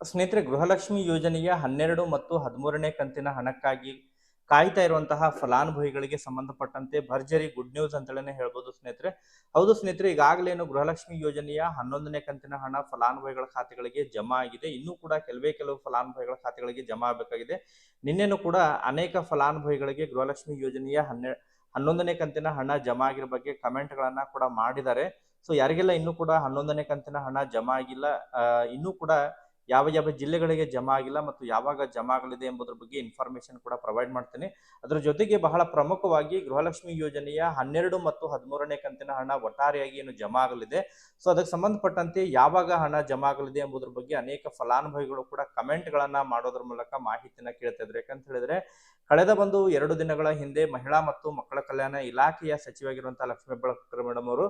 ಸ್ನೇಹಿತರೆ, ಗೃಹಲಕ್ಷ್ಮಿ ಯೋಜನೆಯ ಹನ್ನೆರಡು ಮತ್ತು ಹದಿಮೂರನೇ ಕಂತಿನ ಹಣಕ್ಕಾಗಿ ಕಾಯ್ತಾ ಇರುವಂತಹ ಫಲಾನುಭವಿಗಳಿಗೆ ಸಂಬಂಧಪಟ್ಟಂತೆ ಭರ್ಜರಿ ಗುಡ್ ನ್ಯೂಸ್ ಅಂತೇಳಿ ಹೇಳ್ಬೋದು ಸ್ನೇಹಿತರೆ. ಹೌದು ಸ್ನೇಹಿತರೆ, ಈಗಾಗಲೇನು ಗೃಹಲಕ್ಷ್ಮಿ ಯೋಜನೆಯ ಹನ್ನೊಂದನೇ ಕಂತಿನ ಹಣ ಫಲಾನುಭವಿಗಳ ಖಾತೆಗಳಿಗೆ ಜಮಾ ಆಗಿದೆ. ಇನ್ನೂ ಕೂಡ ಕೆಲವೇ ಕೆಲವು ಫಲಾನುಭವಿಗಳ ಖಾತೆಗಳಿಗೆ ಜಮಾ ಆಗಬೇಕಾಗಿದೆ. ನಿನ್ನೆನೂ ಕೂಡ ಅನೇಕ ಫಲಾನುಭವಿಗಳಿಗೆ ಗೃಹಲಕ್ಷ್ಮಿ ಯೋಜನೆಯ ಹನ್ನೆ, ಹನ್ನೊಂದನೇ ಕಂತಿನ ಹಣ ಜಮಾ ಆಗಿರೋ ಬಗ್ಗೆ ಕಮೆಂಟ್ ಗಳನ್ನ ಕೂಡ ಮಾಡಿದ್ದಾರೆ. ಸೊ, ಯಾರಿಗೆಲ್ಲ ಇನ್ನೂ ಕೂಡ ಹನ್ನೊಂದನೇ ಕಂತಿನ ಹಣ ಜಮಾ ಆಗಿಲ್ಲ ಇನ್ನೂ ಕೂಡ ಯಾವ ಯಾವ ಜಿಲ್ಲೆಗಳಿಗೆ ಜಮಾ ಆಗಿಲ್ಲ ಮತ್ತು ಯಾವಾಗ ಜಮಾ ಆಗಲಿದೆ ಎಂಬುದರ ಬಗ್ಗೆ ಇನ್ಫಾರ್ಮೇಶನ್ ಕೂಡ ಪ್ರೊವೈಡ್ ಮಾಡ್ತೀನಿ. ಅದರ ಜೊತೆಗೆ ಬಹಳ ಪ್ರಮುಖವಾಗಿ ಗೃಹಲಕ್ಷ್ಮಿ ಯೋಜನೆಯ ಹನ್ನೆರಡು ಮತ್ತು ಹದಿಮೂರನೇ ಕಂತಿನ ಹಣ ಒಟ್ಟಾರೆಯಾಗಿ ಏನು ಜಮಾ ಆಗಲಿದೆ. ಸೊ ಅದಕ್ಕೆ ಸಂಬಂಧಪಟ್ಟಂತೆ ಯಾವಾಗ ಹಣ ಜಮಾ ಆಗಲಿದೆ ಎಂಬುದರ ಬಗ್ಗೆ ಅನೇಕ ಫಲಾನುಭವಿಗಳು ಕೂಡ ಕಮೆಂಟ್ ಗಳನ್ನ ಮಾಡೋದ್ರ ಮೂಲಕ ಮಾಹಿತಿನ ಕೇಳ್ತಾ ಯಾಕಂತ ಹೇಳಿದ್ರೆ, ಕಳೆದ ಒಂದು ಎರಡು ದಿನಗಳ ಹಿಂದೆ ಮಹಿಳಾ ಮತ್ತು ಮಕ್ಕಳ ಕಲ್ಯಾಣ ಇಲಾಖೆಯ ಸಚಿವಾಗಿರುವಂತಹ ಲಕ್ಷ್ಮೀ ಹೆಬ್ಬಾಳ್ಕರ್ ಮೇಡಮ್ ಅವರು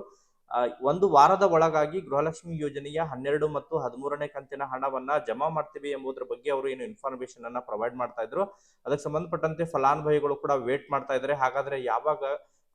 ಒಂದು ವಾರದ ಒಳಗಾಗಿ ಗೃಹಲಕ್ಷ್ಮಿ ಯೋಜನೆಯ ಹನ್ನೆರಡು ಮತ್ತು ಹದಿಮೂರನೇ ಕಂತಿನ ಹಣವನ್ನ ಜಮಾ ಮಾಡ್ತೀವಿ ಎಂಬುದರ ಬಗ್ಗೆ ಅವರು ಏನು ಇನ್ಫಾರ್ಮೇಶನ್ ಅನ್ನ ಪ್ರೊವೈಡ್ ಮಾಡ್ತಾ ಇದ್ರು. ಅದಕ್ಕೆ ಸಂಬಂಧಪಟ್ಟಂತೆ ಫಲಾನುಭವಿಗಳು ಕೂಡ ವೇಟ್ ಮಾಡ್ತಾ ಇದ್ದಾರೆ ಹಾಗಾದ್ರೆ ಯಾವಾಗ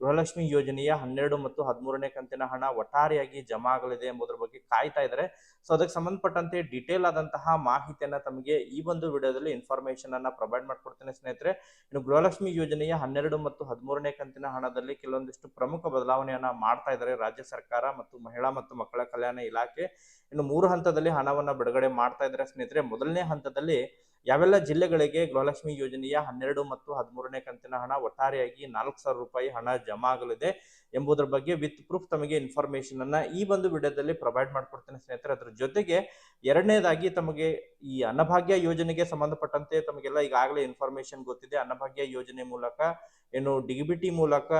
ಗೃಹಲಕ್ಷ್ಮಿ ಯೋಜನೆಯ ಹನ್ನೆರಡು ಮತ್ತು ಹದಿಮೂರನೇ ಕಂತಿನ ಹಣ ಒಟ್ಟಾರೆಯಾಗಿ ಜಮಾ ಆಗಲಿದೆ ಎಂಬುದರ ಬಗ್ಗೆ ಕಾಯ್ತಾ ಇದ್ದಾರೆ. ಸೊ ಅದಕ್ಕೆ ಸಂಬಂಧಪಟ್ಟಂತೆ ಡಿಟೇಲ್ ಆದಂತಹ ಮಾಹಿತಿಯನ್ನ ತಮಗೆ ಈ ಒಂದು ವಿಡಿಯೋದಲ್ಲಿ ಇನ್ಫಾರ್ಮೇಶನ್ ಅನ್ನ ಪ್ರೊವೈಡ್ ಮಾಡ್ಕೊಡ್ತೇನೆ ಸ್ನೇಹಿತರೆ. ಇನ್ನು ಗೃಹಲಕ್ಷ್ಮಿ ಯೋಜನೆಯ ಹನ್ನೆರಡು ಮತ್ತು ಹದಿಮೂರನೇ ಕಂತಿನ ಹಣದಲ್ಲಿ ಕೆಲವೊಂದಿಷ್ಟು ಪ್ರಮುಖ ಬದಲಾವಣೆಯನ್ನ ಮಾಡ್ತಾ ಇದ್ದಾರೆ ರಾಜ್ಯ ಸರ್ಕಾರ ಮತ್ತು ಮಹಿಳಾ ಮತ್ತು ಮಕ್ಕಳ ಕಲ್ಯಾಣ ಇಲಾಖೆ. ಇನ್ನು ಮೂರು ಹಂತದಲ್ಲಿ ಹಣವನ್ನ ಬಿಡುಗಡೆ ಮಾಡ್ತಾ ಇದ್ದಾರೆ ಸ್ನೇಹಿತರೆ. ಮೊದಲನೇ ಹಂತದಲ್ಲಿ ಯಾವೆಲ್ಲ ಜಿಲ್ಲೆಗಳಿಗೆ ಗೃಹಲಕ್ಷ್ಮಿ ಯೋಜನೆಯ ಹನ್ನೆರಡು ಮತ್ತು ಹದಿಮೂರನೇ ಕಂತಿನ ಹಣ ಒಟ್ಟಾರೆಯಾಗಿ ನಾಲ್ಕು ಸಾವಿರ ರೂಪಾಯಿ ಹಣ ಜಮಾ ಆಗಲಿದೆ ಎಂಬುದರ ಬಗ್ಗೆ ವಿತ್ ಪ್ರೂಫ್ ತಮಗೆ ಇನ್ಫಾರ್ಮೇಶನ್ ಅನ್ನ ಈ ಒಂದು ವಿಡಿಯೋದಲ್ಲಿ ಪ್ರೊವೈಡ್ ಮಾಡ್ಕೊಡ್ತೇನೆ ಸ್ನೇಹಿತರೆ. ಅದ್ರ ಜೊತೆಗೆ ಎರಡನೇದಾಗಿ ತಮಗೆ ಈ ಅನ್ನಭಾಗ್ಯ ಯೋಜನೆಗೆ ಸಂಬಂಧಪಟ್ಟಂತೆ ತಮಗೆಲ್ಲ ಈಗಾಗಲೇ ಇನ್ಫಾರ್ಮೇಶನ್ ಗೊತ್ತಿದೆ. ಅನ್ನಭಾಗ್ಯ ಯೋಜನೆ ಮೂಲಕ ಏನು ಡಿಗಿಬಿಟಿ ಮೂಲಕ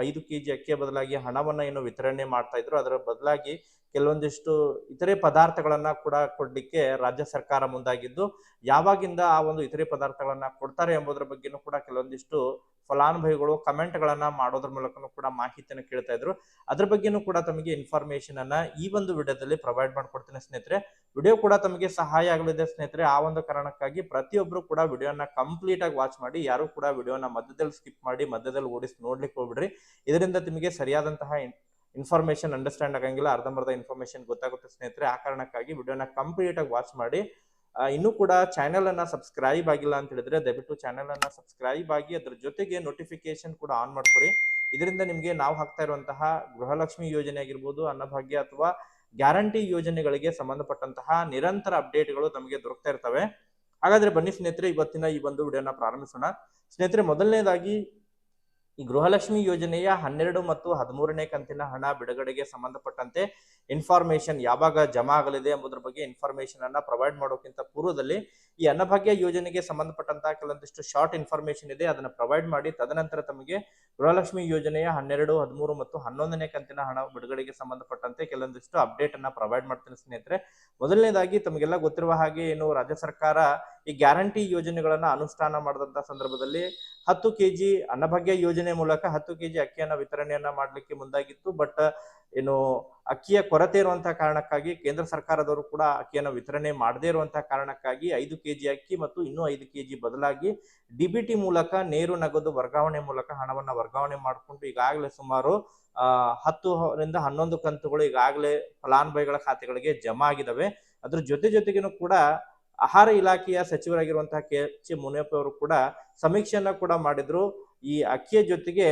ಐದು ಕೆಜಿ ಅಕ್ಕಿಯ ಬದಲಾಗಿ ಹಣವನ್ನ ಏನು ವಿತರಣೆ ಮಾಡ್ತಾ ಇದ್ರು. ಅದರ ಬದಲಾಗಿ ಕೆಲವೊಂದಿಷ್ಟು ಇತರೆ ಪದಾರ್ಥಗಳನ್ನ ಕೂಡ ಕೊಡ್ಲಿಕ್ಕೆ ರಾಜ್ಯ ಸರ್ಕಾರ ಮುಂದಾಗಿದ್ದು, ಯಾವಾಗಿಂದ ಆ ಒಂದು ಇತರೆ ಪದಾರ್ಥಗಳನ್ನ ಕೊಡ್ತಾರೆ ಎಂಬುದರ ಬಗ್ಗೆನೂ ಕೂಡ ಕೆಲವೊಂದಿಷ್ಟು ಫಲಾನುಭವಿಗಳು ಕಮೆಂಟ್ ಗಳನ್ನ ಮಾಡೋದ್ರ ಮೂಲಕನೂ ಕೂಡ ಮಾಹಿತಿಯನ್ನು ಕೇಳ್ತಾ ಇದ್ರು. ಅದ್ರ ಬಗ್ಗೆನೂ ಕೂಡ ತಮಗೆ ಇನ್ಫಾರ್ಮೇಶನ್ ಅನ್ನ ಈ ಒಂದು ವಿಡಿಯೋದಲ್ಲಿ ಪ್ರೊವೈಡ್ ಮಾಡ್ಕೊಡ್ತೀನಿ ಸ್ನೇಹಿತರೆ. ವಿಡಿಯೋ ಕೂಡ ತಮಗೆ ಸಹಾಯ ಆಗಲಿದೆ ಸ್ನೇಹಿತರೆ. ಆ ಒಂದು ಕಾರಣಕ್ಕಾಗಿ ಪ್ರತಿಯೊಬ್ರು ಕೂಡ ವಿಡಿಯೋನ ಕಂಪ್ಲೀಟ್ ಆಗಿ ವಾಚ್ ಮಾಡಿ, ಯಾರು ಕೂಡ ವಿಡಿಯೋನ ಮಧ್ಯದಲ್ಲಿ ಸ್ಕಿಪ್ ಮಾಡಿ, ಮಧ್ಯದಲ್ಲಿ ಓಡಿಸಿ ನೋಡ್ಲಿಕ್ಕೆ ಹೋಗ್ಬಿಡ್ರಿ. ಇದರಿಂದ ನಿಮಗೆ ಸರಿಯಾದಂತಹ ಇನ್ಫಾರ್ಮೇಶನ್ ಅಂಡರ್ಸ್ಟ್ಯಾಂಡ್ ಆಗಂಗಿಲ್ಲ, ಅರ್ಧಂಬರ್ಧ ಇನ್ಫಾರ್ಮೇಶನ್ ಗೊತ್ತಾಗುತ್ತೆ ಸ್ನೇಹಿತರೆ. ಆ ಕಾರಣಕ್ಕಾಗಿ ವಿಡಿಯೋನ ಕಂಪ್ಲೀಟ್ ಆಗಿ ವಾಚ್ ಮಾಡಿ. ಇನ್ನೂ ಕೂಡ ಚಾನೆಲ್ ಅನ್ನ ಸಬ್ಸ್ಕ್ರೈಬ್ ಆಗಿಲ್ಲ ಅಂತ ಹೇಳಿದ್ರೆ ದಯವಿಟ್ಟು ಚಾನೆಲ್ ಅನ್ನ ಸಬ್ಸ್ಕ್ರೈಬ್ ಆಗಿ ಅದ್ರ ಜೊತೆಗೆ ನೋಟಿಫಿಕೇಶನ್ ಕೂಡ ಆನ್ ಮಾಡ್ಕೊಡಿ. ಇದರಿಂದ ನಿಮಗೆ ನಾವು ಹಾಕ್ತಾ ಇರುವಂತಹ ಗೃಹಲಕ್ಷ್ಮಿ ಯೋಜನೆ ಆಗಿರ್ಬೋದು, ಅನ್ನಭಾಗ್ಯ ಅಥವಾ ಗ್ಯಾರಂಟಿ ಯೋಜನೆಗಳಿಗೆ ಸಂಬಂಧಪಟ್ಟಂತಹ ನಿರಂತರ ಅಪ್ಡೇಟ್ಗಳು ನಮಗೆ ದೊರಕ್ತಾ ಇರ್ತವೆ. ಹಾಗಾದ್ರೆ ಬನ್ನಿ ಸ್ನೇಹಿತರೆ, ಇವತ್ತಿನ ಈ ಒಂದು ವಿಡಿಯೋನ ಪ್ರಾರಂಭಿಸೋಣ. ಸ್ನೇಹಿತರೆ, ಮೊದಲನೇದಾಗಿ ಈ ಗೃಹಲಕ್ಷ್ಮಿ ಯೋಜನೆಯ ಹನ್ನೆರಡು ಮತ್ತು ಹದಿಮೂರನೇ ಕಂತಿನ ಹಣ ಬಿಡುಗಡೆಗೆ ಸಂಬಂಧಪಟ್ಟಂತೆ ಇನ್ಫಾರ್ಮೇಶನ್ ಯಾವಾಗ ಜಮಾ ಆಗಲಿದೆ ಎಂಬುದರ ಬಗ್ಗೆ ಇನ್ಫಾರ್ಮೇಶನ್ ಅನ್ನ ಪ್ರೊವೈಡ್ ಮಾಡೋಕ್ಕಿಂತ ಪೂರ್ವದಲ್ಲಿ ಈ ಅನ್ನಭಾಗ್ಯ ಯೋಜನೆಗೆ ಸಂಬಂಧಪಟ್ಟಂತಹ ಕೆಲವೊಂದಿಷ್ಟು ಶಾರ್ಟ್ ಇನ್ಫಾರ್ಮೇಶನ್ ಇದೆ. ಅದನ್ನ ಪ್ರೊವೈಡ್ ಮಾಡಿ ತದನಂತರ ತಮಗೆ ಗೃಹಲಕ್ಷ್ಮಿ ಯೋಜನೆಯ ಹನ್ನೆರಡು, ಹದಿಮೂರು ಮತ್ತು ಹನ್ನೊಂದನೇ ಕಂತಿನ ಹಣ ಬಿಡುಗಡೆಗೆ ಸಂಬಂಧಪಟ್ಟಂತೆ ಕೆಲವೊಂದಿಷ್ಟು ಅಪ್ಡೇಟ್ ಅನ್ನ ಪ್ರೊವೈಡ್ ಮಾಡ್ತೀನಿ ಸ್ನೇಹಿತರೆ. ಮೊದಲನೇದಾಗಿ ತಮಗೆಲ್ಲ ಗೊತ್ತಿರುವ ಹಾಗೆ ಏನು ರಾಜ್ಯ ಸರ್ಕಾರ ಈ ಗ್ಯಾರಂಟಿ ಯೋಜನೆಗಳನ್ನ ಅನುಷ್ಠಾನ ಮಾಡಿದಂತ ಸಂದರ್ಭದಲ್ಲಿ ಹತ್ತು ಕೆಜಿ ಅನ್ನಭಾಗ್ಯ ಯೋಜನೆ ಮೂಲಕ ಹತ್ತು ಕೆಜಿ ಅಕ್ಕಿಯನ್ನ ವಿತರಣೆಯನ್ನ ಮಾಡಲಿಕ್ಕೆ ಮುಂದಾಗಿತ್ತು. ಬಟ್ ಏನು ಅಕ್ಕಿಯ ಕೊರತೆ ಇರುವಂತಹ ಕಾರಣಕ್ಕಾಗಿ ಕೇಂದ್ರ ಸರ್ಕಾರದವರು ಕೂಡ ಅಕ್ಕಿಯನ್ನು ವಿತರಣೆ ಮಾಡದೇ ಇರುವಂತಹ ಕಾರಣಕ್ಕಾಗಿ ಐದು ಕೆಜಿ ಅಕ್ಕಿ ಮತ್ತು ಇನ್ನೂ ಐದು ಕೆಜಿ ಬದಲಾಗಿ ಡಿಬಿಟಿ ಮೂಲಕ ನೇರು ನಗದು ವರ್ಗಾವಣೆ ಮೂಲಕ ಹಣವನ್ನ ವರ್ಗಾವಣೆ ಮಾಡಿಕೊಂಡು ಈಗಾಗಲೇ ಸುಮಾರು ಹತ್ತು ರಿಂದ ಹನ್ನೊಂದು ಕಂತುಗಳು ಈಗಾಗಲೇ ಫಲಾನುಭವಿಗಳ ಖಾತೆಗಳಿಗೆ ಜಮಾ ಆಗಿದಾವೆ. ಅದ್ರ ಜೊತೆ ಜೊತೆಗೇನು ಕೂಡ ಆಹಾರ ಇಲಾಖೆಯ ಸಚಿವರಾಗಿರುವಂತಹ ಕೆ ಎಚ್ ಮುನಿಯಪ್ಪ ಅವರು ಕೂಡ ಸಮೀಕ್ಷೆಯನ್ನ ಕೂಡ ಮಾಡಿದ್ರು. ಈ ಅಕ್ಕಿಯ ಜೊತೆಗೆ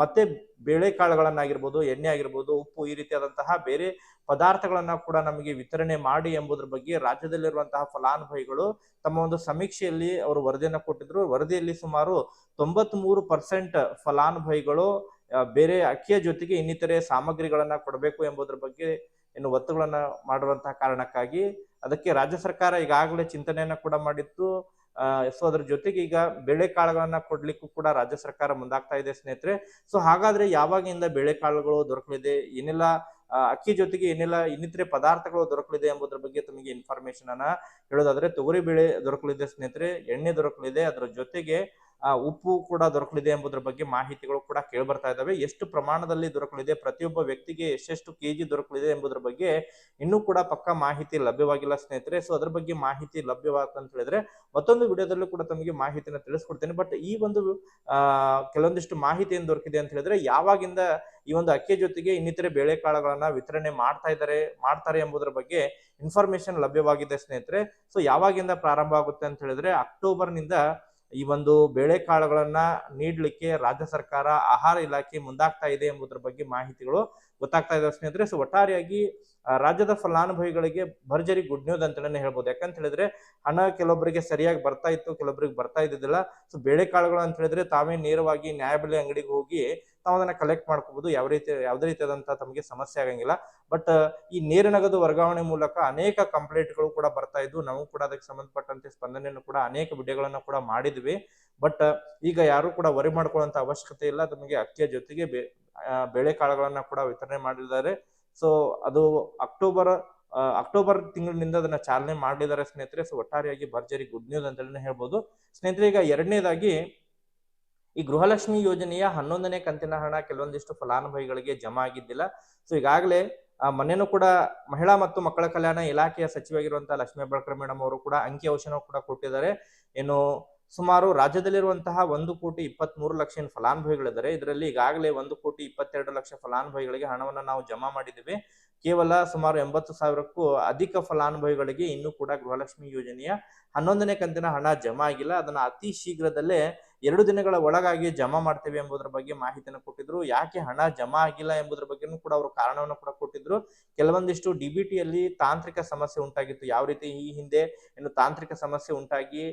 ಮತ್ತೆ ಬೇಳೆಕಾಳುಗಳನ್ನಾಗಿರ್ಬೋದು ಎಣ್ಣೆ ಆಗಿರ್ಬೋದು, ಉಪ್ಪು ಈ ರೀತಿಯಾದಂತಹ ಬೇರೆ ಪದಾರ್ಥಗಳನ್ನ ಕೂಡ ನಮಗೆ ವಿತರಣೆ ಮಾಡಿ ಎಂಬುದರ ಬಗ್ಗೆ ರಾಜ್ಯದಲ್ಲಿರುವಂತಹ ಫಲಾನುಭವಿಗಳು ತಮ್ಮ ಒಂದು ಸಮೀಕ್ಷೆಯಲ್ಲಿ ಅವರು ವರದಿಯನ್ನು ಕೊಟ್ಟಿದ್ರು. ವರದಿಯಲ್ಲಿ ಸುಮಾರು ತೊಂಬತ್ ಮೂರು ಪರ್ಸೆಂಟ್ ಫಲಾನುಭವಿಗಳು ಬೇರೆ ಅಕ್ಕಿಯ ಜೊತೆಗೆ ಇನ್ನಿತರೆ ಸಾಮಗ್ರಿಗಳನ್ನ ಕೊಡಬೇಕು ಎಂಬುದರ ಬಗ್ಗೆ ಏನು ಒತ್ತುಗಳನ್ನ ಮಾಡುವಂತಹ ಕಾರಣಕ್ಕಾಗಿ ಅದಕ್ಕೆ ರಾಜ್ಯ ಸರ್ಕಾರ ಈಗಾಗಲೇ ಚಿಂತನೆಯನ್ನ ಕೂಡ ಮಾಡಿತ್ತು. ಸೊ ಅದ್ರ ಜೊತೆಗೆ ಈಗ ಬೇಳೆಕಾಳುಗಳನ್ನ ಕೊಡ್ಲಿಕ್ಕೂ ಕೂಡ ರಾಜ್ಯ ಸರ್ಕಾರ ಮುಂದಾಗ್ತಾ ಇದೆ ಸ್ನೇಹಿತರೆ. ಸೊ ಹಾಗಾದ್ರೆ ಯಾವಾಗಿಂದ ಬೇಳೆಕಾಳುಗಳು ದೊರಕಲಿದೆ? ಏನೆಲ್ಲ ಅಕ್ಕಿ ಜೊತೆಗೆ ಏನೆಲ್ಲ, ಇನ್ನಿತರೆ ಪದಾರ್ಥಗಳು ದೊರಕಲಿದೆ ಎಂಬುದರ ಬಗ್ಗೆ ತಮಗೆ ಇನ್ಫಾರ್ಮೇಶನ್ ಅನ್ನ ಹೇಳೋದಾದ್ರೆ ತೊಗರಿ ಬೇಳೆ ದೊರಕಲಿದೆ ಸ್ನೇಹಿತರೆ, ಎಣ್ಣೆ ದೊರಕಲಿದೆ. ಅದರ ಜೊತೆಗೆ ಉಪ್ಪು ಕೂಡ ದೊರಕಲಿದೆ ಎಂಬುದರ ಬಗ್ಗೆ ಮಾಹಿತಿಗಳು ಕೂಡ ಕೇಳಿ ಬರ್ತಾ ಇದ್ದಾವೆ. ಎಷ್ಟು ಪ್ರಮಾಣದಲ್ಲಿ ದೊರಕಲಿದೆ ಪ್ರತಿಯೊಬ್ಬ ವ್ಯಕ್ತಿಗೆ ಎಷ್ಟೆಷ್ಟು ಕೆಜಿ ದೊರಕಲಿದೆ ಎಂಬುದರ ಬಗ್ಗೆ ಇನ್ನೂ ಕೂಡ ಪಕ್ಕಾ ಮಾಹಿತಿ ಲಭ್ಯವಾಗಿಲ್ಲ ಸ್ನೇಹಿತರೆ. ಸೊ ಅದ್ರ ಬಗ್ಗೆ ಮಾಹಿತಿ ಅಂತ ಹೇಳಿದ್ರೆ ಮತ್ತೊಂದು ವಿಡಿಯೋದಲ್ಲೂ ಕೂಡ ತಮಗೆ ಮಾಹಿತಿನ ತಿಳಿಸ್ಕೊಡ್ತೇನೆ. ಬಟ್ ಈ ಒಂದು ಕೆಲವೊಂದಿಷ್ಟು ಮಾಹಿತಿ ಏನ್ ದೊರಕಿದೆ ಅಂತ ಹೇಳಿದ್ರೆ ಯಾವಾಗಿಂದ ಈ ಒಂದು ಅಕ್ಕಿ ಜೊತೆಗೆ ಇನ್ನಿತರೆ ಬೇಳೆಕಾಳುಗಳನ್ನ ವಿತರಣೆ ಮಾಡ್ತಾ ಇದ್ದಾರೆ, ಮಾಡ್ತಾರೆ ಎಂಬುದರ ಬಗ್ಗೆ ಇನ್ಫಾರ್ಮೇಶನ್ ಲಭ್ಯವಾಗಿದೆ ಸ್ನೇಹಿತರೆ. ಸೊ ಯಾವಾಗಿಂದ ಪ್ರಾರಂಭ ಆಗುತ್ತೆ ಅಂತ ಹೇಳಿದ್ರೆ ಅಕ್ಟೋಬರ್ನಿಂದ ಈ ಒಂದು ಬೇಳೆಕಾಳುಗಳನ್ನ ನೀಡಲಿಕ್ಕೆ ರಾಜ್ಯ ಸರ್ಕಾರ ಆಹಾರ ಇಲಾಖೆ ಮುಂದಾಗ್ತಾ ಇದೆ ಎಂಬುದರ ಬಗ್ಗೆ ಮಾಹಿತಿಗಳು ಗೊತ್ತಾಗ್ತಾ ಇದೆ ಸ್ನೇಹಿತರೆ. ಸೊ ಒಟ್ಟಾರೆಯಾಗಿ ರಾಜ್ಯದ ಫಲಾನುಭವಿಗಳಿಗೆ ಭರ್ಜರಿ ಗುಡ್ ನ್ಯೂಸ್ ಅಂತಲೇ ಹೇಳ್ಬೋದು. ಯಾಕಂತ ಹೇಳಿದ್ರೆ, ಹಣ ಕೆಲವೊಬ್ಬರಿಗೆ ಸರಿಯಾಗಿ ಬರ್ತಾ ಇತ್ತು ಕೆಲವೊಬ್ಬರಿಗೆ ಬರ್ತಾ ಇದ್ದಿದ್ದಿಲ್ಲ. ಸೊ ಬೇಳೆಕಾಳುಗಳು ಅಂತ ಹೇಳಿದ್ರೆ, ತಾವೇ ನೇರವಾಗಿ ನ್ಯಾಯಬೆಲೆ ಅಂಗಡಿಗೆ ಹೋಗಿ ತಾವು ಅದನ್ನ ಕಲೆಕ್ಟ್ ಮಾಡ್ಕೋಬಹುದು ಯಾವ ರೀತಿ, ಯಾವುದೇ ರೀತಿಯಾದಂತಹ ತಮಗೆ ಸಮಸ್ಯೆ ಆಗಂಗಿಲ್ಲ. ಬಟ್ ಈ ನೇರ ನಗದು ವರ್ಗಾವಣೆ ಮೂಲಕ ಅನೇಕ ಕಂಪ್ಲೇಂಟ್ಗಳು ಕೂಡ ಬರ್ತಾ ಇದ್ವು. ನಾವು ಕೂಡ ಅದಕ್ಕೆ ಸಂಬಂಧಪಟ್ಟಂತೆ ಸ್ಪಂದನೆಯನ್ನು ಕೂಡ ಅನೇಕ ವಿಡಿಯೋಗಳನ್ನ ಕೂಡ ಮಾಡಿದ್ವಿ. ಬಟ್ ಈಗ ಯಾರು ಕೂಡ ವರಿ ಮಾಡ್ಕೊಳ್ಳುವಂತ ಅವಶ್ಯಕತೆ ಇಲ್ಲ. ತಮಗೆ ಅಕ್ಕಿಯ ಜೊತೆಗೆ ಬೆ ಕಾಳುಗಳನ್ನ ಕೂಡ ವಿತರಣೆ ಮಾಡಿದ್ದಾರೆ. ಸೊ ಅದು ಅಕ್ಟೋಬರ್ ಅಕ್ಟೋಬರ್ ತಿಂಗಳಿನಿಂದ ಅದನ್ನ ಚಾಲನೆ ಮಾಡಿದ್ದಾರೆ ಸ್ನೇಹಿತರೆ. ಸೊ ಒಟ್ಟಾರೆಯಾಗಿ ಭರ್ಜರಿ ಗುಡ್ ನ್ಯೂಸ್ ಅಂತಲೇ ಹೇಳ್ಬೋದು. ಸ್ನೇಹಿತರೆ, ಈಗ ಎರಡನೇದಾಗಿ ಈ ಗೃಹಲಕ್ಷ್ಮಿ ಯೋಜನೆಯ ಹನ್ನೊಂದನೇ ಕಂತಿನ ಹಣ ಕೆಲವೊಂದಿಷ್ಟು ಫಲಾನುಭವಿಗಳಿಗೆ ಜಮಾ ಆಗಿದ್ದಿಲ್ಲ. ಸೊ ಈಗಾಗಲೇ ಆ, ಮೊನ್ನೆನೂ ಕೂಡ ಮಹಿಳಾ ಮತ್ತು ಮಕ್ಕಳ ಕಲ್ಯಾಣ ಇಲಾಖೆಯ ಸಚಿವಾಗಿರುವಂತಹ ಲಕ್ಷ್ಮೀ ಹೆಬ್ಬಾಳ್ಕರ್ ಮೇಡಮ್ ಅವರು ಕೂಡ ಅಂಕಿ ಅಂಕಿಅಂಶನ ಕೂಡ ಕೊಟ್ಟಿದ್ದಾರೆ. ಏನು ಸುಮಾರು ರಾಜ್ಯದಲ್ಲಿರುವಂತಹ ಒಂದು ಕೋಟಿ ಇಪ್ಪತ್ತ್ ಮೂರು ಲಕ್ಷ ಫಲಾನುಭವಿಗಳಿದ್ದಾರೆ. ಇದರಲ್ಲಿ ಈಗಾಗಲೇ ಒಂದು ಕೋಟಿ ಇಪ್ಪತ್ತೆರಡು ಲಕ್ಷ ಫಲಾನುಭವಿಗಳಿಗೆ ಹಣವನ್ನು ನಾವು ಜಮಾ ಮಾಡಿದ್ದೀವಿ. ಕೇವಲ ಸುಮಾರು ಎಂಬತ್ತು ಸಾವಿರಕ್ಕೂ ಅಧಿಕ ಫಲಾನುಭವಿಗಳಿಗೆ ಇನ್ನೂ ಕೂಡ ಗೃಹಲಕ್ಷ್ಮಿ ಯೋಜನೆಯ ಹನ್ನೊಂದನೇ ಕಂತಿನ ಹಣ ಜಮಾ ಆಗಿಲ್ಲ. ಅದನ್ನ ಅತಿ ಶೀಘ್ರದಲ್ಲೇ ಎರಡು ದಿನಗಳ ಒಳಗಾಗಿ ಜಮಾ ಮಾಡ್ತೇವೆ ಎಂಬುದರ ಬಗ್ಗೆ ಮಾಹಿತಿಯನ್ನು ಕೊಟ್ಟಿದ್ರು. ಯಾಕೆ ಹಣ ಜಮಾ ಆಗಿಲ್ಲ ಎಂಬುದರ ಬಗ್ಗೆನೂ ಕೂಡ ಅವರು ಕಾರಣವನ್ನು ಕೂಡ ಕೊಟ್ಟಿದ್ರು. ಕೆಲವೊಂದಿಷ್ಟು ಡಿಬಿಟಿಯಲ್ಲಿ ತಾಂತ್ರಿಕ ಸಮಸ್ಯೆ ಉಂಟಾಗಿತ್ತು. ಯಾವ ರೀತಿ ಈ ಹಿಂದೆ ಏನು ತಾಂತ್ರಿಕ ಸಮಸ್ಯೆ ಉಂಟಾಗಿ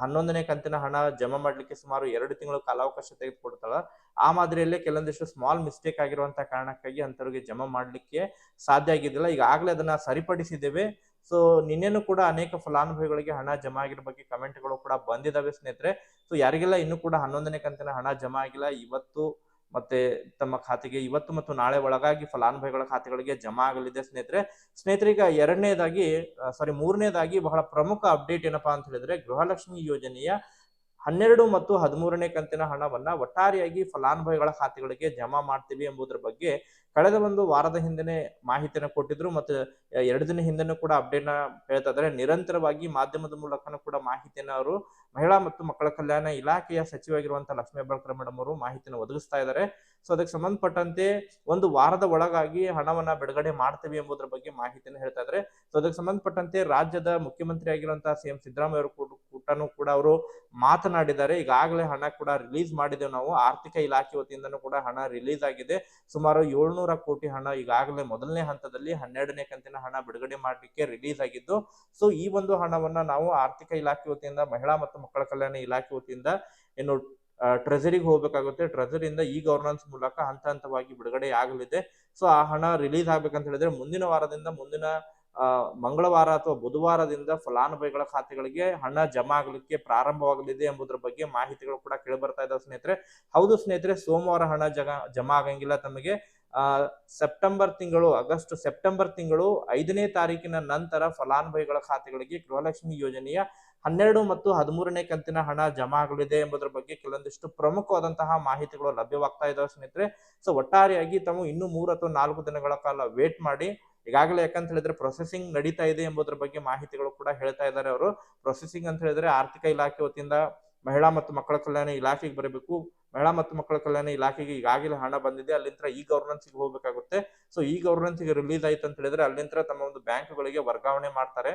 ಹನ್ನೊಂದನೇ ಕಂತಿನ ಹಣ ಜಮಾ ಮಾಡ್ಲಿಕ್ಕೆ ಸುಮಾರು ಎರಡು ತಿಂಗಳು ಕಾಲಾವಕಾಶ ತೆಗೆದುಕೊಡ್ತಾಳ ಆ ಮಾದರಿಯಲ್ಲೇ ಕೆಲವೊಂದಿಷ್ಟು ಸ್ಮಾಲ್ ಮಿಸ್ಟೇಕ್ ಆಗಿರುವಂತಹ ಕಾರಣಕ್ಕಾಗಿ ಅಂತವ್ರಿಗೆ ಜಮಾ ಮಾಡ್ಲಿಕ್ಕೆ ಸಾಧ್ಯ ಆಗಿದ್ದಿಲ್ಲ. ಈಗಾಗಲೇ ಅದನ್ನ ಸರಿಪಡಿಸಿದ್ದೇವೆ. ಸೊ ನಿನ್ನೆನೂ ಕೂಡ ಅನೇಕ ಫಲಾನುಭವಿಗಳಿಗೆ ಹಣ ಜಮಾ ಆಗಿರೋ ಬಗ್ಗೆ ಕಮೆಂಟ್ಗಳು ಕೂಡ ಬಂದಿದಾವೆ ಸ್ನೇಹಿತರೆ. ಸೊ ಯಾರಿಗೆಲ್ಲ ಇನ್ನೂ ಕೂಡ ಹನ್ನೊಂದನೇ ಕಂತಿನ ಹಣ ಜಮಾ ಆಗಿಲ್ಲ, ಇವತ್ತು ಮತ್ತೆ ತಮ್ಮ ಖಾತೆಗೆ, ಇವತ್ತು ಮತ್ತು ನಾಳೆ ಒಳಗಾಗಿ ಫಲಾನುಭವಿಗಳ ಖಾತೆಗಳಿಗೆ ಜಮಾ ಆಗಲಿದೆ ಸ್ನೇಹಿತರೆ. ಸ್ನೇಹಿತರೆ, ಈಗ ಎರಡನೇದಾಗಿ ಸಾರಿ ಮೂರನೇದಾಗಿ ಬಹಳ ಪ್ರಮುಖ ಅಪ್ಡೇಟ್ ಏನಪ್ಪಾ ಅಂತ ಹೇಳಿದ್ರೆ ಗೃಹಲಕ್ಷ್ಮಿ ಯೋಜನೆಯ ಹನ್ನೆರಡು ಮತ್ತು ಹದಿಮೂರನೇ ಕಂತಿನ ಹಣವನ್ನ ಒಟ್ಟಾರೆಯಾಗಿ ಫಲಾನುಭವಿಗಳ ಖಾತೆಗಳಿಗೆ ಜಮಾ ಮಾಡ್ತೀವಿ ಎಂಬುದರ ಬಗ್ಗೆ ಕಳೆದ ಒಂದು ವಾರದ ಹಿಂದೆನೆ ಮಾಹಿತಿಯನ್ನು ಕೊಟ್ಟಿದ್ರು ಮತ್ತು ಎರಡು ದಿನ ಹಿಂದೆನೂ ಕೂಡ ಅಪ್ಡೇಟ್ನ ಹೇಳ್ತಾ ಇದ್ದಾರೆ ನಿರಂತರವಾಗಿ ಮಾಧ್ಯಮದ ಮೂಲಕನೂ ಕೂಡ ಮಾಹಿತಿಯನ್ನು ಅವರು ಮಹಿಳಾ ಮತ್ತು ಮಕ್ಕಳ ಕಲ್ಯಾಣ ಇಲಾಖೆಯ ಸಚಿವರಾಗಿರುವಂತಹ ಲಕ್ಷ್ಮೀ ಹೆಬ್ಬಾಳ್ಕರ್ ಮೇಡಮ್ ಅವರು ಮಾಹಿತಿಯನ್ನು ಒದಗಿಸ್ತಾ ಇದ್ದಾರೆ ಸೊ ಅದಕ್ಕೆ ಸಂಬಂಧಪಟ್ಟಂತೆ ಒಂದು ವಾರದ ಒಳಗಾಗಿ ಹಣವನ್ನ ಬಿಡುಗಡೆ ಮಾಡ್ತೀವಿ ಎಂಬುದರ ಬಗ್ಗೆ ಮಾಹಿತಿಯನ್ನು ಹೇಳ್ತಾ ಇದ್ದಾರೆ ಸೊ ಅದಕ್ಕೆ ಸಂಬಂಧಪಟ್ಟಂತೆ ರಾಜ್ಯದ ಮುಖ್ಯಮಂತ್ರಿ ಆಗಿರುವಂತಹ ಸಿ ಎಂ ಸಿದ್ದರಾಮಯ್ಯ ಅವರು ಕೂಡ ಕೂಟನೂ ಕೂಡ ಅವರು ಮಾತನಾಡಿದ್ದಾರೆ. ಈಗಾಗಲೇ ಹಣ ಕೂಡ ರಿಲೀಸ್ ಮಾಡಿದ್ದೇವೆ ನಾವು. ಆರ್ಥಿಕ ಇಲಾಖೆ ವತಿಯಿಂದನೂ ಕೂಡ ಹಣ ರಿಲೀಸ್ ಆಗಿದೆ. ಸುಮಾರು ಏಳ್ನೂರ ಕೋಟಿ ಹಣ ಈಗಾಗಲೇ ಮೊದಲನೇ ಹಂತದಲ್ಲಿ ಹನ್ನೆರಡನೇ ಕಂತಿನ ಹಣ ಬಿಡುಗಡೆ ಮಾಡಲಿಕ್ಕೆ ರಿಲೀಸ್ ಆಗಿದ್ದು ಸೊ ಈ ಒಂದು ಹಣವನ್ನ ನಾವು ಆರ್ಥಿಕ ಇಲಾಖೆ ವತಿಯಿಂದ, ಮಹಿಳಾ ಮತ್ತು ಮಕ್ಕಳ ಕಲ್ಯಾಣ ಇಲಾಖೆ ವತಿಯಿಂದ ಏನು ಟ್ರೆಜರಿಗೆ ಹೋಗ್ಬೇಕಾಗುತ್ತೆ. ಟ್ರೆಜರಿಯಿಂದ ಈ ಗವರ್ನೆನ್ಸ್ ಮೂಲಕ ಹಂತ ಹಂತವಾಗಿ ಬಿಡುಗಡೆ ಆಗಲಿದೆ. ಸೊ ಆ ಹಣ ರಿಲೀಸ್ ಆಗ್ಬೇಕಂತ ಹೇಳಿದ್ರೆ ಮುಂದಿನ ವಾರದಿಂದ ಮುಂದಿನ ಮಂಗಳವಾರ ಅಥವಾ ಬುಧವಾರದಿಂದ ಫಲಾನುಭವಿಗಳ ಖಾತೆಗಳಿಗೆ ಹಣ ಜಮಾ ಆಗಲಿಕ್ಕೆ ಪ್ರಾರಂಭವಾಗಲಿದೆ ಎಂಬುದರ ಬಗ್ಗೆ ಮಾಹಿತಿಗಳು ಕೂಡ ಕೇಳಿ ಬರ್ತಾ ಇದಾವೆ ಸ್ನೇಹಿತರೆ. ಹೌದು ಸ್ನೇಹಿತರೆ, ಸೋಮವಾರ ಹಣ ಜಗ, ಜಮಾ ಆಗಂಗಿಲ್ಲ ತಮಗೆ. ಸೆಪ್ಟೆಂಬರ್ ತಿಂಗಳು, ಆಗಸ್ಟ್ ಸೆಪ್ಟೆಂಬರ್ ತಿಂಗಳು ಐದನೇ ತಾರೀಕಿನ ನಂತರ ಫಲಾನುಭವಿಗಳ ಖಾತೆಗಳಿಗೆ ಗೃಹಲಕ್ಷ್ಮಿ ಯೋಜನೆಯ ಹನ್ನೆರಡು ಮತ್ತು ಹದಿಮೂರನೇ ಕಂತಿನ ಹಣ ಜಮಾ ಆಗಲಿದೆ ಎಂಬುದರ ಬಗ್ಗೆ ಕೆಲವೊಂದಿಷ್ಟು ಪ್ರಮುಖವಾದಂತಹ ಮಾಹಿತಿಗಳು ಲಭ್ಯವಾಗ್ತಾ ಇದ್ದಾವೆ ಸ್ನೇಹಿತರೆ. ಸೊ, ಒಟ್ಟಾರೆಯಾಗಿ ತಾವು ಇನ್ನು ಮೂರು ಅಥವಾ ನಾಲ್ಕು ದಿನಗಳ ಕಾಲ ವೇಟ್ ಮಾಡಿ ಈಗಾಗಲೇ ಯಾಕಂತ ಹೇಳಿದ್ರೆ ಪ್ರೊಸೆಸಿಂಗ್ ನಡೀತಾ ಇದೆ ಎಂಬುದರ ಬಗ್ಗೆ ಮಾಹಿತಿಗಳು ಕೂಡ ಹೇಳ್ತಾ ಇದ್ದಾರೆ ಅವರು. ಪ್ರೊಸೆಸಿಂಗ್ ಅಂತ ಹೇಳಿದ್ರೆ ಆರ್ಥಿಕ ಇಲಾಖೆ ವತಿಯಿಂದ ಮಹಿಳಾ ಮತ್ತು ಮಕ್ಕಳ ಕಲ್ಯಾಣ ಇಲಾಖೆಗೆ ಬರಬೇಕು. ಮಹಿಳಾ ಮತ್ತು ಮಕ್ಕಳ ಕಲ್ಯಾಣ ಇಲಾಖೆಗೆ ಈಗಾಗಲೇ ಹಣ ಬಂದಿದೆ. ಅಲ್ಲಿಂದ ಈ ಗವರ್ನೆನ್ಸ್ಗೆ ಹೋಗಬೇಕಾಗುತ್ತೆ. ಸೊ ಈ ಗವರ್ನೆನ್ಸ್ಗೆ ರಿಲೀಸ್ ಆಯ್ತು ಅಂತ ಹೇಳಿದ್ರೆ ಅಲ್ಲಿಂದ ತಮ್ಮ ಒಂದು ಬ್ಯಾಂಕ್ಗಳಿಗೆ ವರ್ಗಾವಣೆ ಮಾಡ್ತಾರೆ.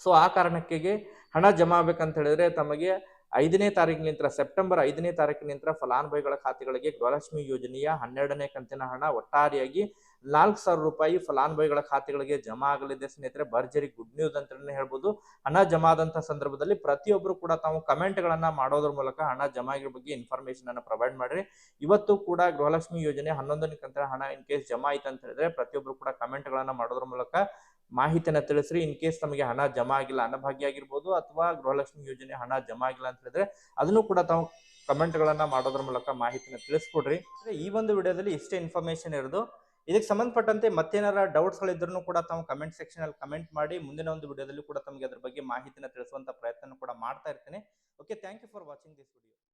ಸೊ ಆ ಕಾರಣಕ್ಕೆ ಹಣ ಜಮಾ ಆಗ್ಬೇಕಂತ ಹೇಳಿದ್ರೆ ತಮಗೆ ಐದನೇ ತಾರೀಕಿನಿಂದ ಸೆಪ್ಟೆಂಬರ್ ಐದನೇ ತಾರೀಕಿನಿಂದ ಫಲಾನುಭವಿಗಳ ಖಾತೆಗಳಿಗೆ ಗೃಹಲಕ್ಷ್ಮಿ ಯೋಜನೆಯ ಹನ್ನೆರಡನೇ ಕಂತಿನ ಹಣ ಒಟ್ಟಾರೆಯಾಗಿ ನಾಲ್ಕು ಸಾವಿರ ರೂಪಾಯಿ ಫಲಾನುಭವಿಗಳ ಖಾತೆಗಳಿಗೆ ಜಮಾ ಆಗಲಿದೆ ಸ್ನೇಹಿತರೆ. ಭರ್ಜರಿ ಗುಡ್ ನ್ಯೂಸ್ ಅಂತಾನೆ ಹೇಳ್ಬೋದು. ಹಣ ಜಮಾ ಆದಂತಹ ಸಂದರ್ಭದಲ್ಲಿ ಪ್ರತಿಯೊಬ್ಬರು ಕೂಡ ತಾವು ಕಮೆಂಟ್ ಗಳನ್ನ ಮಾಡೋದ್ರ ಮೂಲಕ ಹಣ ಜಮಾ ಆಗಿರೋ ಬಗ್ಗೆ ಇನ್ಫಾರ್ಮೇಶನ್ ಅನ್ನ ಪ್ರೊವೈಡ್ ಮಾಡ್ರಿ. ಇವತ್ತು ಕೂಡ ಗೃಹಲಕ್ಷ್ಮಿ ಯೋಜನೆ ಹನ್ನೊಂದನೇ ಕಂತರ ಹಣ ಇನ್ ಕೇಸ್ ಜಮಾ ಆಯ್ತು ಅಂತ ಹೇಳಿದ್ರೆ ಪ್ರತಿಯೊಬ್ಬರು ಕೂಡ ಕಮೆಂಟ್ ಗಳನ್ನ ಮಾಡೋದ್ರ ಮೂಲಕ ಮಾಹಿತಿಯನ್ನ ತಿಳಿಸ್ರಿ. ಇನ್ ಕೇಸ್ ನಮಗೆ ಹಣ ಜಮಾ ಆಗಿಲ್ಲ ಅನ್ನಭಾಗ್ಯ ಆಗಿರ್ಬೋದು ಅಥವಾ ಗೃಹಲಕ್ಷ್ಮಿ ಯೋಜನೆ ಹಣ ಜಮಾ ಆಗಿಲ್ಲ ಅಂತ ಹೇಳಿದ್ರೆ ಅದನ್ನು ಕೂಡ ತಾವು ಕಮೆಂಟ್ ಗಳನ್ನ ಮಾಡೋದ್ರ ಮೂಲಕ ಮಾಹಿತಿನ ತಿಳಿಸ್ಕೊಡ್ರಿ. ಈ ಒಂದು ವಿಡಿಯೋದಲ್ಲಿ ಇಷ್ಟೇ ಇನ್ಫಾರ್ಮೇಶನ್ ಇರೋದು. ಇದಕ್ಕೆ ಸಂಬಂಧಪಟ್ಟಂತೆ ಮತ್ತೇನಾರ ಡೌಟ್ಸ್ಗಳಿದ್ರೂ ಕೂಡ ತಾವು ಕಮೆಂಟ್ ಸೆಕ್ಷನ್ ಅಲ್ಲಿ ಕಮೆಂಟ್ ಮಾಡಿ ಮುಂದಿನ ಒಂದು ವಿಡಿಯೋದಲ್ಲಿ ಕೂಡ ತಮಗೆ ಅದ್ರ ಬಗ್ಗೆ ಮಾಹಿತಿನ ತಿಳಿಸುವಂತ ಪ್ರಯತ್ನ ಕೂಡ ಮಾಡ್ತಾ ಇರ್ತೇನೆ. Okay thank you for watching this video